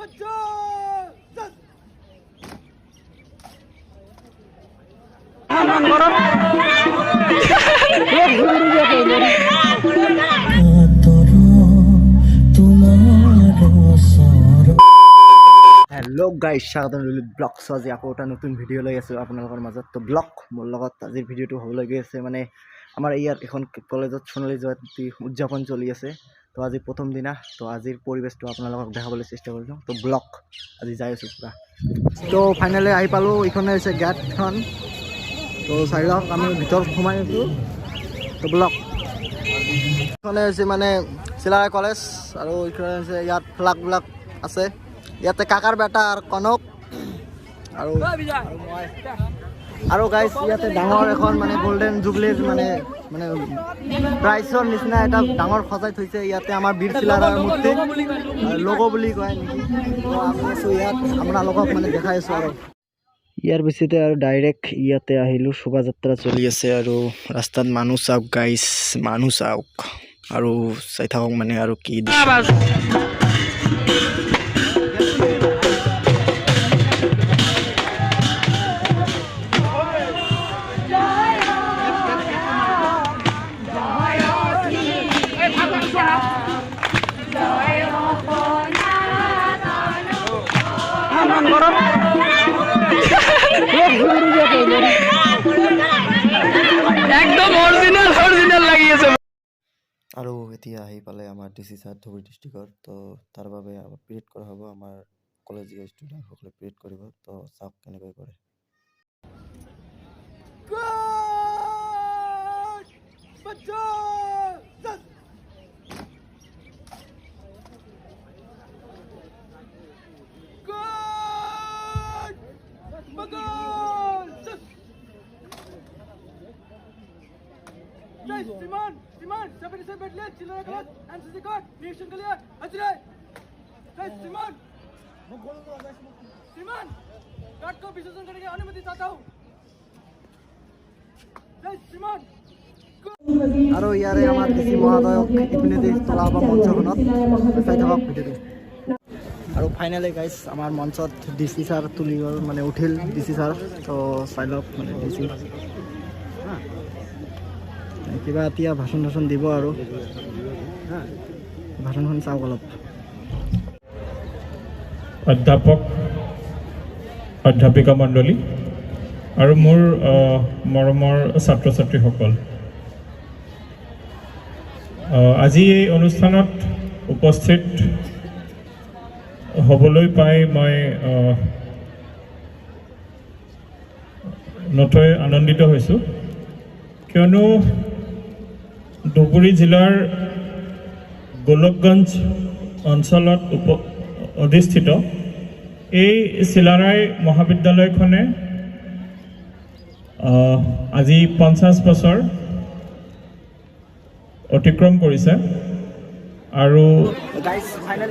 Hello' guys স্বাগতম ৰ'লো blog চ' আজি আকৌ এটা নতুন ভিডিঅ' লৈ আছোঁ আপোনালোকৰ মাজত। তো ব্লগ মোৰ লগত আজিৰ ভিডিঅ'টো হ'বলৈ গৈ আছে মানে আমাৰ ইয়াত এখন কলেজত সোণালী জয়ন্তী উদযাপন চলি আছে। তো আজি প্ৰথম দিনা তো আজিৰ পৰিৱেশটো আপোনালোকক দেখাবলৈ চেষ্টা কৰিছোঁ তো ব্লগ আজি যাই আছোঁ পূৰা। তো ফাইনেলি আহি পালোঁ, এইখনে হৈছে গেটখন তো চাই লওক, আমি ভিতৰত সোমাই আছোঁ। তো ব্লগ এইখনে হৈছে মানে চিলাৰায় কলেজ আৰু এইখনে হৈছে ইয়াত ফ্লাগবিলাক আছে। ইয়াতে কাকাৰ বেটা আৰু কনক। আৰু মই। আৰু গাইজ ইয়াতে ডাঙৰ এখন মানে গল্ডেন জুবলিৰ মানে মানে প্ৰাইজৰ নিচিনা এটা ডাঙৰ সজাই থৈছে। ইয়াতে আমাৰ বীৰ চিলাৰাৰ মূৰ্তি লগো বুলি কয় নেকি। আমি ইয়াত, আপোনালোকক মানে দেখাই আছোঁ আৰু। ইয়াৰ পিছতে আৰু ডাইৰেক্ট ইয়াতে আহিলোঁ, শোভাযাত্ৰা চলি আছে আৰু ৰাস্তাত মানুহ চাওক গাইজ মানুহ চাওক। আৰু চাই থাকক মানে আৰু কি আৰু এতিয়া আহি পালে আমাৰ ডি চি ছাৰ ধুবুৰী ডিষ্ট্ৰিক্টৰ তো তাৰ বাবে পিৰিয়ড কৰা হ'ব আমাৰ কলেজীয়া ষ্টুডেণ্টসকলে পিৰিয়ড কৰিব তো চাওক কেনেকৈ কৰে। Guys, Simon, Simon, 77 left, Children Class, NCC card, reaction clear, Ajray. Guys, Simon, Simon, card को विसर्जन करने की अनुमति चाहता हूँ Guys, Simon. আৰু ইয়াৰে আমাৰ ডি চি মহোদয়ক ইপিনেদি তোলা হ'ব মঞ্চখনত চাই থাকক ভিডিঅ'টো আৰু ফাইনেলি গাইজ আমাৰ মঞ্চত ডি চি ছাৰ তুলি গ'ল মানে উঠিল ডি চি ছাৰ তো চাই লওক মানে ডি চি কিবা এতিয়া ভাষণ চাচন দিব আৰু। ভাষণখন চাওক অলপ। অধ্যাপক অধ্যাপিকা মণ্ডলী আৰু মোৰ মৰমৰ ছাত্ৰ ছাত্ৰীসকল আজি এই অনুষ্ঠানত উপস্থিত হ'বলৈ পাই মই নথৈ আনন্দিত হৈছোঁ। কিয়নো ধুবুৰী জিলাৰ গোলকগঞ্জ অঞ্চলত উপ, অধিষ্ঠিত। এই চিলাৰায় মহাবিদ্যালয়খনে আজি পঞ্চাছ বছৰ অতিক্ৰম কৰিছে। আৰু মানে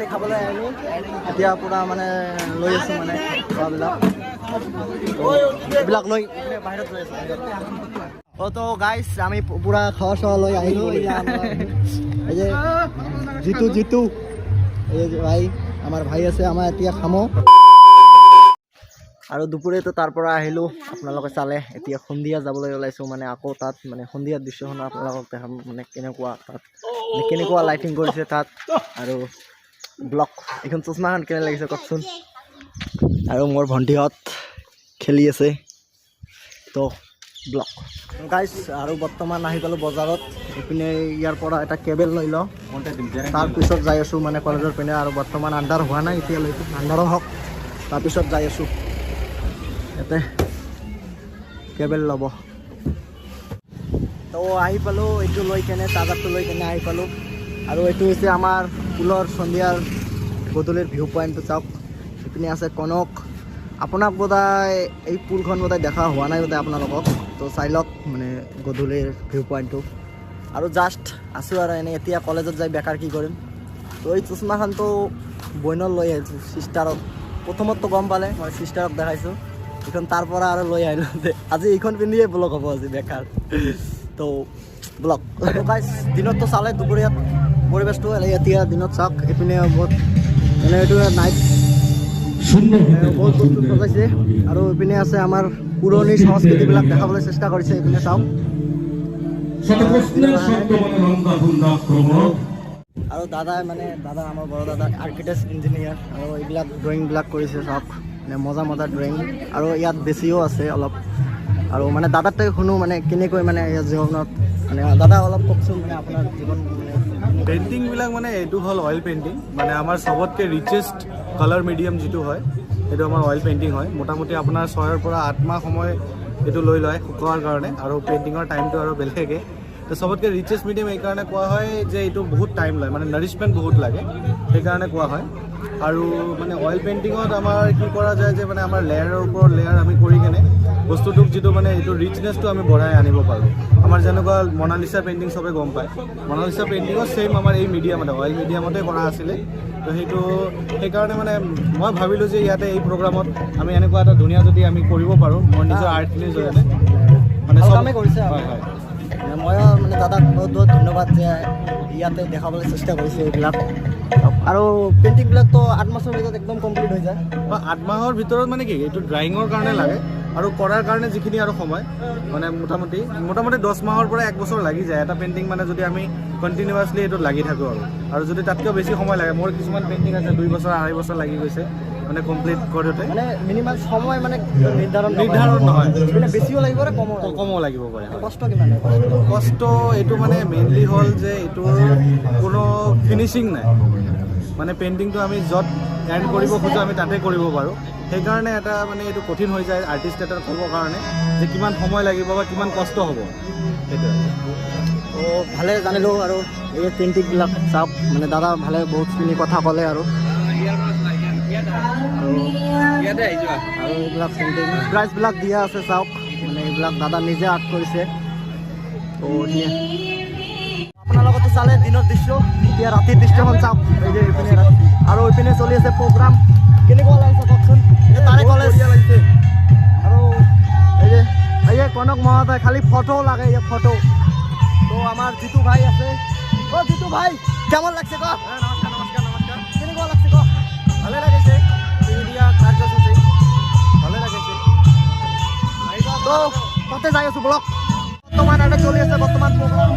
অ' তো গাইজ আমি পূৰা খোৱা চোৱা লৈ আহিলোঁ এতিয়া এই যে জিতু জিতু। ভাই আমাৰ ভাই আছে আমাৰ এতিয়া খামো। আৰু দুপৰীয়াটো তাৰ পৰা আহিলোঁ। আপোনালোকে চালে, এতিয়া সন্ধিয়া যাবলৈ ওলাইছোঁ মানে আকৌ তাত মানে সন্ধিয়াৰ দৃশ্যখন আপোনালোকক দেখাম মানে কেনেকুৱা তাত মানে কেনেকুৱা লাইটিং কৰিছে তাত। আৰু ব্লক এইখন চশমাখন কেনে লাগিছে কওকচোন। আৰু মোৰ ভণ্টিহঁত খেলি আছে। তো ব্লক। গাইজ আৰু বৰ্তমান আহি পালোঁ বজাৰত। এইপিনে ইয়াৰ পৰা এটা কেবেল লৈ লওঁ। তাৰপিছত যাই আছোঁ মানে কলেজৰ পিনে আৰু বৰ্তমান আন্ধাৰ হোৱা নাই এতিয়ালৈকে। আন্ধাৰো হওক। তাৰপিছত যাই আছোঁ। ইয়াতে কেবেল ল'ব। তো আহি পালোঁ এইটো লৈ কেনে, চাৰ্জাৰটো লৈ কেনে আহি পালোঁ। আৰু এইটো হৈছে আমাৰ পুলৰ সন্ধিয়াৰ গধূলিৰ ভিউ পইণ্টটো চাওক। এইপিনে আছে কনক। আপোনাক বোধহয় এই পুলখন বোধহয় দেখা হোৱা নাই বোধহয় আপোনালোকক। তো চাই লওক মানে গধূলিৰ ভিউ পইণ্টটো আৰু জাষ্ট আছোঁ আৰু এনেই, এতিয়া কলেজত যাই বেকাৰ কি কৰিম। তো এই চশমাখনটো বইনত লৈ আহিছোঁ ছিষ্টাৰক প্ৰথমততো গম পালে, মই ছিষ্টাৰক দেখাইছোঁ। এইখন পৰা আৰু লৈ আহিলোঁ আজি এইখন পিন্ধিয়ে ব্লগ হ'ব আজি বেকাৰ। তো ব্লগ দিনততো চালে দুপৰীয়াত পৰিৱেশটো এতিয়া দিনত চাওক, এইপিনে বহুত মানে এইটো নাইট বহুত বস্তু সজাইছে আৰু এইপিনে আছে আমাৰ পুৰণি সংস্কৃতিবিলাক দেখাবলৈ চেষ্টা কৰিছে এইপিনে চাওক। আৰু দাদাই মানে দাদা আমাৰ বড়ো দাদা আৰ্কিটেক্ট ইঞ্জিনিয়াৰ আৰু এইবিলাক ড্ৰয়িংবিলাক কৰিছে চাওক। মানে মজা মজা ড্ৰয়িং আৰু ইয়াত বেছিও আছে অলপ। আৰু মানে দাদাৰ তাই শুনো মানে কেনেকৈ মানে ইয়াত জীৱনত মানে দাদা অলপ কওকচোন মানে আপোনাৰ জীৱন মানে পেইণ্টিংবিলাক মানে এইটো হ'ল অইল পেইণ্টিং মানে আমাৰ চবতকৈ ৰিচেষ্ট কালাৰ মিডিয়াম যিটো হয়, সেইটো আমাৰ অইল পেইণ্টিং হয়। মোটামুটি আপোনাৰ ছয়ৰ পৰা আঠ মাহ সময় এইটো লৈ লয় শুকোৱাৰ কাৰণে আৰু পেইণ্টিঙৰ টাইমটো আৰু বেলেগে। তো চবতকৈ ৰিচেষ্ট মিডিয়াম এইকাৰণে কোৱা হয় যে এইটো বহুত টাইম লয় মানে নাৰিছমেণ্ট বহুত লাগে সেইকাৰণে কোৱা হয়। আৰু মানে অইল পেইণ্টিঙত আমাৰ কি কৰা যায় যে মানে আমাৰ লেয়াৰৰ ওপৰত লেয়াৰ আমি কৰি কেনে বস্তুটোক যিটো মানে এইটো ৰিচনেছটো আমি বঢ়াই আনিব পাৰোঁ। আমাৰ যেনেকুৱা মনালিচা পেইণ্টিং চবে গম পায়। মনালিচা পেইণ্টিঙত ছেইম আমাৰ এই মিডিয়ামতে অইল মিডিয়ামতে কৰা আছিলে। তো সেইটো সেইকাৰণে মানে মই ভাবিলোঁ যে ইয়াতে এই প্ৰগ্ৰামত আমি এনেকুৱা এটা ধুনীয়া যদি আমি কৰিব পাৰোঁ মোৰ নিজৰ আৰ্টখিনিৰ জৰিয়তে। মানে ভালো কৰিছে হয় হয়। মানে ময়ো মানে দাদাক বহুত বহুত ধন্যবাদ যে ইয়াতে দেখাবলৈ চেষ্টা কৰিছে এইবিলাক। আৰু পেইণ্টিংবিলাকতো আঠ মাছৰ ভিতৰত একদম কমপ্লিট হৈ যায়। আঠ মাহৰ ভিতৰত মানে কি এইটো ড্ৰয়িঙৰ কাৰণে লাগে। আৰু কৰাৰ কাৰণে যিখিনি আৰু সময় মানে মোটামুটি মোটামুটি দহ মাহৰ পৰা এক বছৰ লাগি যায়। এটা পেইণ্টিং মানে যদি আমি কণ্টিনিউৱাছলি এইটোত লাগি থাকোঁ আৰু। আৰু যদি তাতকৈ বেছি সময় লাগে মোৰ কিছুমান পেইণ্টিং আছে দুই বছৰ আঢ়ৈ বছৰ লাগি গৈছে মানে কমপ্লিট কৰোঁতে। মানে মিনিমাম সময় মানে নিৰ্ধাৰণ নিৰ্ধাৰণ নহয়। মানে বেছিও লাগিব পাৰে কমো কমো লাগিব পাৰে কষ্ট কিমান কষ্ট? কষ্ট এইটো মানে মেইনলি হ'ল যে এইটোৰ কোনো ফিনিচিং নাই। মানে পেইণ্টিংটো আমি য'ত এণ্ড কৰিব খোজোঁ, আমি তাতে কৰিব পাৰোঁ। সেইকাৰণে এটা মানে এইটো কঠিন হৈ যায় আৰ্টিষ্ট এটাৰ ক'বৰ কাৰণে, যে কিমান সময় লাগিব বা কিমান কষ্ট হ'ব। সেইটোৱে। ভালে জানিলোঁ আৰু এই পেইণ্টিংবিলাক চাওক মানে দাদা ভালে বহুতখিনি কথা ক'লে আৰু। আৰু এইবিলাক পেইণ্টিং প্ৰাইজবিলাক দিয়া আছে চাওক। মানে এইবিলাক দাদা নিজে আৰ্ট কৰিছে। তো আপোনাৰ লগতো চালে দিনৰ দৃশ্য এতিয়া ৰাতিৰ দৃশ্যখন চাওক এই যে এইপিনে আৰু এইপিনে চলি আছে প্ৰগ্ৰাম কেনেকুৱা লাগিছে কওকচোন? তাৰে কলেজ আৰু এই যে এই যে কনক মহোদয় খালি ফটো লাগে এই ফটো তো আমার জিতু ভাই আছে। ও জিতু ভাই কেমন লাগছে ক কেনেকুৱা লাগছে ক ভালে লাগিছে। ইণ্ডিয়া কাৰ্যসূচী। ভালে লাগিছে। তো তাতে যাই আছো ব্লক। বৰ্তমান এটা চলি আছে বৰ্তমান প্ৰগ্ৰাম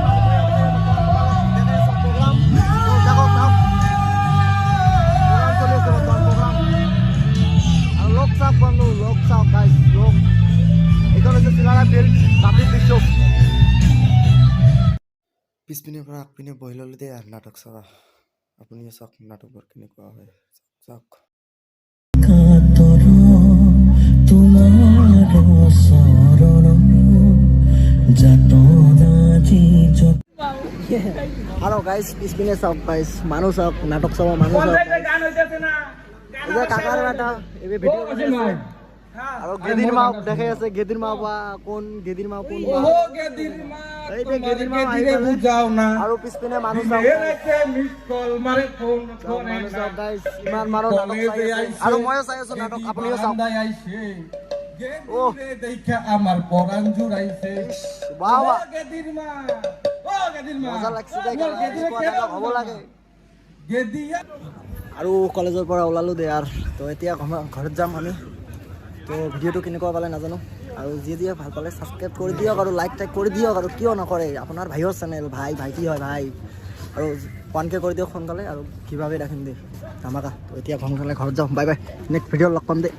লোক চাওক বন্ধু লোক চাওক গাইজ লোক। এইখন হৈছে চিলাৰা ফিল্ড ৰাতিৰ দৃশ্য পিছপিনৰ পৰা আগপিনে বহি ল'লোঁ দেই আৰু নাটক চাবা আপুনিও চাওক নাটকবোৰ কেনেকুৱা হয় চাওক আৰু গাইজ পিছপিনে চাওক গাইজ মানুহ চাওক নাটক চাব মানুহ চাওক এটা এই ভিডিঅ' বনাই আছে। আৰু গেদিৰ মা দেখাই আছে গেদিৰ মা বা কোন গেদিৰ মা কোন বা। এই যে গেদিৰ মা পালে। আৰু পিছপিনে মানুহ চাওক চাওক, মানুহ চাওক guys, ইমান মানুহ নাটক চাই আছে। আৰু ময়ো চাই আছো নাটক আপুনিও চাওক। ও আমার পরাণ জুড়াইছে বাহ গেদির মা ও গেদির মা। মজা লাগছে নাটক হ'ব লাগে। গেদিয়া আৰু কলেজৰ পৰা ওলালোঁ দে আৰু। তো এতিয়া ঘৰত যাম আমি। তো ভিডিঅ'টো কেনেকুৱা পালে নাজানো। আৰু যিয়ে যিয়ে ভালো পালে ছাবস্ক্ৰাইব কৰি দিয়ক আৰু লাইক টাইক কৰি দিয়ক আৰু কিয় নকৰে। আপোনাৰ ভাইৰ চেনেল ভাই ভাইটি হয় ভাই? আৰু ওৱান কৰি দিয়ক সোনকালে আৰু কিভাৱে ৰাখিম দেই ধামাকা। তো এতিয়া সোনকালে ঘৰত যাওঁ বাই বাই নেক্সট ভিডিঅ'ত লগ পাম দেই